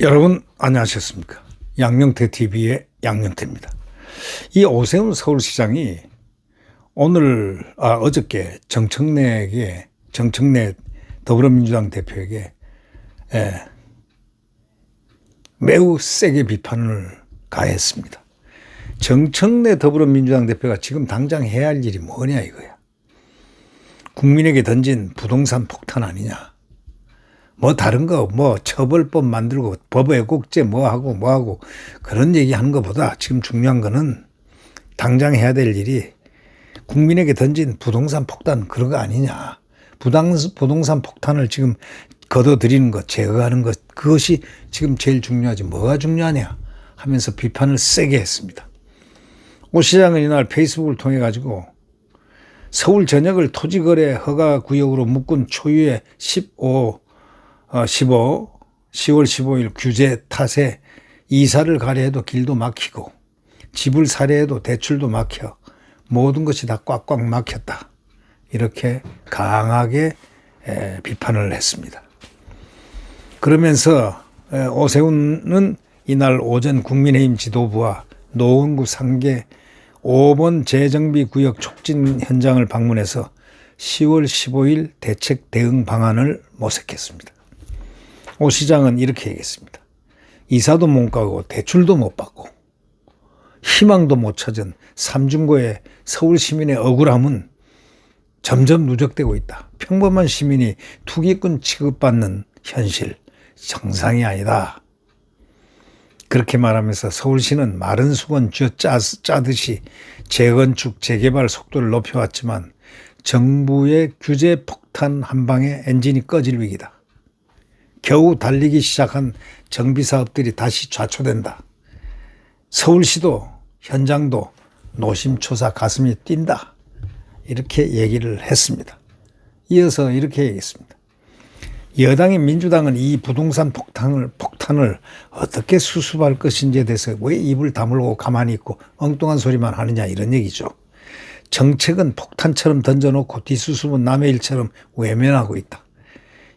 여러분 안녕하셨습니까? 양명태 TV의 양명태입니다. 이 오세훈 서울시장이 오늘 아 어저께 정청래에게 정청래 더불어민주당 대표에게 예, 매우 세게 비판을 가했습니다. 정청래 더불어민주당 대표가 지금 당장 해야 할 일이 뭐냐 이거야. 국민에게 던진 부동산 폭탄 아니냐. 뭐 다른 거 뭐 처벌법 만들고 법의 국제 뭐 하고 뭐 하고 그런 얘기 하는 것보다 지금 중요한 거는 당장 해야 될 일이 국민에게 던진 부동산 폭탄 그런 거 아니냐. 부당, 부동산 폭탄을 지금 걷어들이는 것, 제거하는 것, 그것이 지금 제일 중요하지. 뭐가 중요하냐 하면서 비판을 세게 했습니다. 오 시장은 이날 페이스북을 통해 가지고 서울 전역을 토지거래 허가 구역으로 묶은 초유의 15, 어, 15, 10월 15일 규제 탓에 이사를 가려 해도 길도 막히고 집을 사려 해도 대출도 막혀 모든 것이 다 꽉꽉 막혔다. 이렇게 강하게 에, 비판을 했습니다. 그러면서 에, 오세훈은 이날 오전 국민의힘 지도부와 노원구 상계 5번 재정비 구역 촉진 현장을 방문해서 10월 15일 대책 대응 방안을 모색했습니다. 오 시장은 이렇게 얘기했습니다. 이사도 못 가고 대출도 못 받고 희망도 못 찾은 삼중고의 서울 시민의 억울함은 점점 누적되고 있다. 평범한 시민이 투기꾼 취급받는 현실 정상이 아니다. 그렇게 말하면서 서울시는 마른 수건 쥐어 짜, 짜듯이 재건축, 재개발 속도를 높여왔지만 정부의 규제 폭탄 한 방에 엔진이 꺼질 위기다. 겨우 달리기 시작한 정비 사업들이 다시 좌초된다. 서울시도 현장도 노심초사 가슴이 뛴다. 이렇게 얘기를 했습니다. 이어서 이렇게 얘기했습니다. 여당인 민주당은 이 부동산 폭탄을, 폭탄을 어떻게 수습할 것인지에 대해서 왜 입을 다물고 가만히 있고 엉뚱한 소리만 하느냐 이런 얘기죠. 정책은 폭탄처럼 던져놓고 뒷수습은 남의 일처럼 외면하고 있다.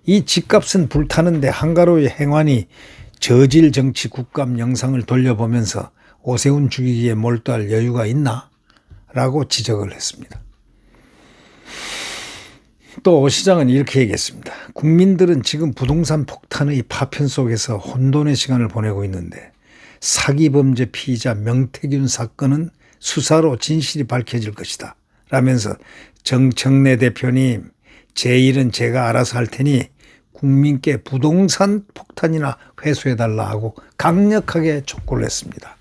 이 집값은 불타는데 한가로의 행환이 저질 정치 국감 영상을 돌려보면서 오세훈 죽이기에 몰두할 여유가 있나? 라고 지적을 했습니다. 또 오 시장은 이렇게 얘기했습니다. 국민들은 지금 부동산 폭탄의 파편 속에서 혼돈의 시간을 보내고 있는데 사기 범죄 피의자 명태균 사건은 수사로 진실이 밝혀질 것이다. 라면서 정청래 대표님 제 일은 제가 알아서 할 테니 국민께 부동산 폭탄이나 회수해달라 하고 강력하게 촉구를 했습니다.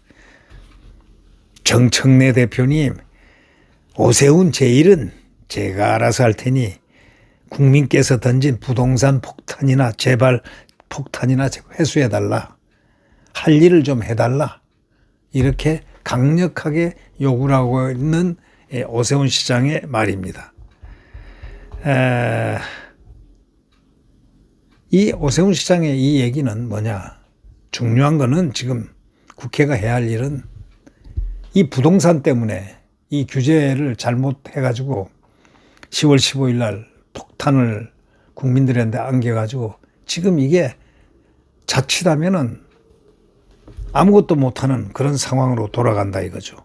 정청래 대표님 오세훈 제 일은 제가 알아서 할 테니 국민께서 던진 부동산 폭탄이나 재발 폭탄이나 회수해달라. 할 일을 좀 해달라. 이렇게 강력하게 요구를 하고 있는 오세훈 시장의 말입니다. 에, 이 오세훈 시장의 이 얘기는 뭐냐. 중요한 거는 지금 국회가 해야 할 일은 이 부동산 때문에 이 규제를 잘못해가지고 10월 15일 날 폭탄을 국민들한테 안겨가지고 지금 이게 자칫하면은 아무것도 못하는 그런 상황으로 돌아간다 이거죠.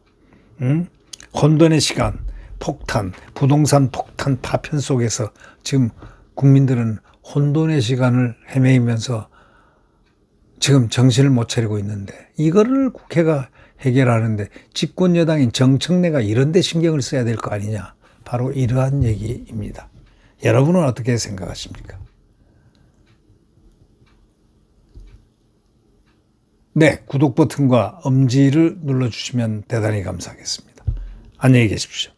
응? 혼돈의 시간, 폭탄, 부동산 폭탄 파편 속에서 지금 국민들은 혼돈의 시간을 헤매이면서 지금 정신을 못 차리고 있는데 이거를 국회가 해결하는데 집권 여당인 정청래가 이런 데 신경을 써야 될 거 아니냐. 바로 이러한 얘기입니다. 여러분은 어떻게 생각하십니까? 네, 구독 버튼과 엄지를 눌러주시면 대단히 감사하겠습니다. 안녕히 계십시오.